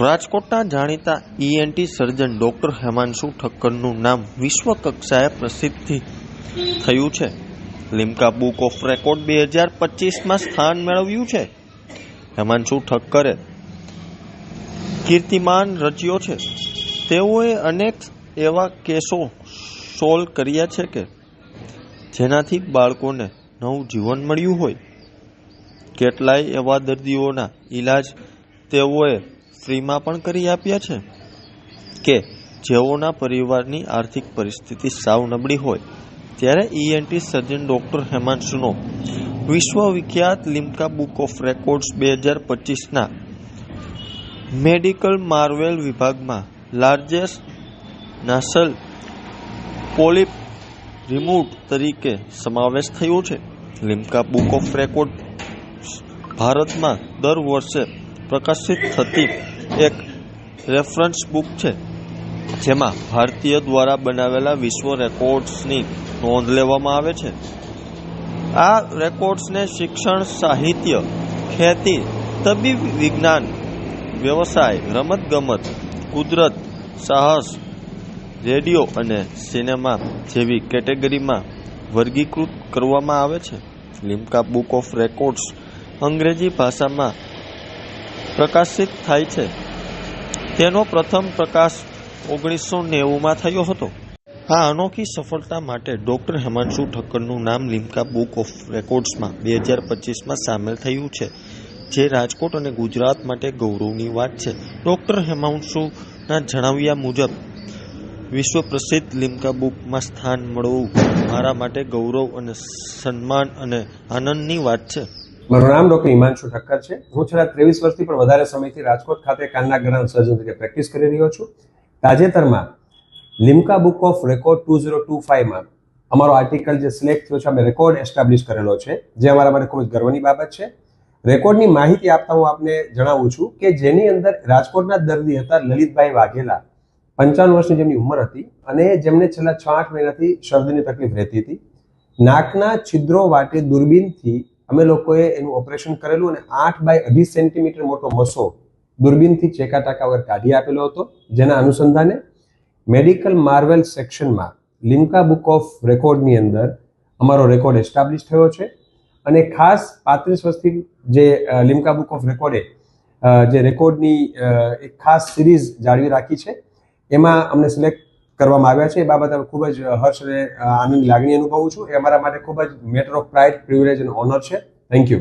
રાજકોટના જાણીતા ENT surgeon doctor Hemanshu ઠક્કરનું નામ વિશ્વ કક્ષાએ પ્રસિદ્ધિ થયું છે. લિમ્કા બુક ઓફ રેકોર્ડ બે હજાર પચીસમાં સ્થાન મેળવ્યું છે. હેમાંશુ ઠક્કરે કીર્તિમાન રચ્યો છે. તેઓએ અનેક એવા કેસો સોલ્વ કર્યા છે કે જેનાથી બાળકોને નવું જીવન મળ્યું હોય. કેટલાય એવા દર્દીઓના ઈલાજ તેઓએ ફ્રીમાં પણ કરી આપ્યા છે? કે જેઓના પરિવારની આર્થિક પરિસ્થિતિ સાવ નબળી હોય, ત્યારે ઈએનટી સર્જન ડોક્ટર હેમાંશુનો વિશ્વવિખ્યાત લિમ્કા બુક ઓફ રેકોર્ડ્સ બે હજાર પચીસના મેડિકલ માર્વેલ વિભાગમાં લાર્જેસ્ટ નાસલ પોલિપ રિમૂવ તરીકે સમાવેશ થયો છે. લિમ્કા બુક ઓફ રેકોર્ડ ભારતમાં દર વર્ષે પ્રકાશિત થતી એક રેફરન્સ બુક છે, જેમાં ભારતીય દ્વારા બનાવેલા વિશ્વ રેકોર્ડ્સની નોંધ લેવામાં આવે છે. આ રેકોર્ડ્સને શિક્ષણ, સાહિત્ય ખેતી તબીબ વિજ્ઞાન, વ્યવસાય, રમતગમત, કુદરત, સાહસ, રેડિયો અને સિનેમા જેવી કેટેગરીમાં વર્ગીકૃત કરવામાં આવે છે. લિમ્કા બુક ઓફ રેકોર્ડ્સ અંગ્રેજી ભાષામાં પ્રકાશિત થાય છે. તેનો પ્રથમ પ્રકાશ ઓગણીસો નેવુંમાં થયો હતો. આ અનોખી સફળતા માટે ડોક્ટર હેમાંશુ ઠક્કરનું નામ લિમ્કા બુક ઓફ રેકોર્ડ્સમાં બે હજાર પચીસમાં સામેલ થયું છે, જે રાજકોટ અને ગુજરાત માટે ગૌરવની વાત છે. ડોક્ટર હેમાંશુના જણાવ્યા મુજબ વિશ્વ પ્રસિદ્ધ લિમ્કા બુકમાં સ્થાન મળવું મારા માટે ગૌરવ અને સન્માન અને આનંદની વાત છે. મારું નામ ડોક્ટર હિમાંશુ ઠક્કર છે. હું છેલ્લા ત્રેવીસ વર્ષથી પણ વધારે સમયથી રાજકોટ ખાતે કાનના ગ્રહણ સર્જન તરીકે પ્રેક્ટિસ કરી રહ્યો છું. તાજેતરમાં Limca book of record two zero two ફાઈવમાં અમારો આર્ટિકલ જે સિલેક્ટ થયો છે, અમે રેકોર્ડ એસ્ટાબ્લિશ કરેલો છે, જે અમારા માટે ખૂબ જ ગર્વની બાબત છે. રેકોર્ડની માહિતી આપતા હું આપને જણાવું છું કે જેની અંદર રાજકોટના દર્દી હતા લલિતભાઈ વાઘેલા. પંચાવન વર્ષની જેમની ઉંમર હતી અને જેમને છેલ્લા છ આઠ મહિનાથી શરદીની તકલીફ રહેતી હતી. નાકના છિદ્રો વાટે દૂરબીનથી અમે લોકોએ એનું ઓપરેશન કરેલું અને આઠ બાય અઢી સેન્ટીમીટર મોટો મસો દૂરબીનથી ચેકા ટાંકા વગર કાઢી આપેલો હતો, જેના અનુસંધાને મેડિકલ માર્વેલ સેક્શનમાં લિમ્કા બુક ઓફ રેકોર્ડની અંદર અમારો રેકોર્ડ એસ્ટાબ્લિશ થયો છે. અને ખાસ પાંત્રીસ વર્ષથી જે લિમ્કા બુક ઓફ રેકોર્ડે જે રેકોર્ડની એક ખાસ સિરીઝ જાળવી રાખી છે. એમાં અમને સિલેક્ટ કરવામાં આવ્યા છે. એ બાબતે ખૂબ જ હર્ષ અને આનંદ લાગણી અનુભવું છું. એ અમારા માટે ખૂબ જ મેટર ઓફ પ્રાઇડ પ્રિવિલેજ અને ઓનર છે. Thank you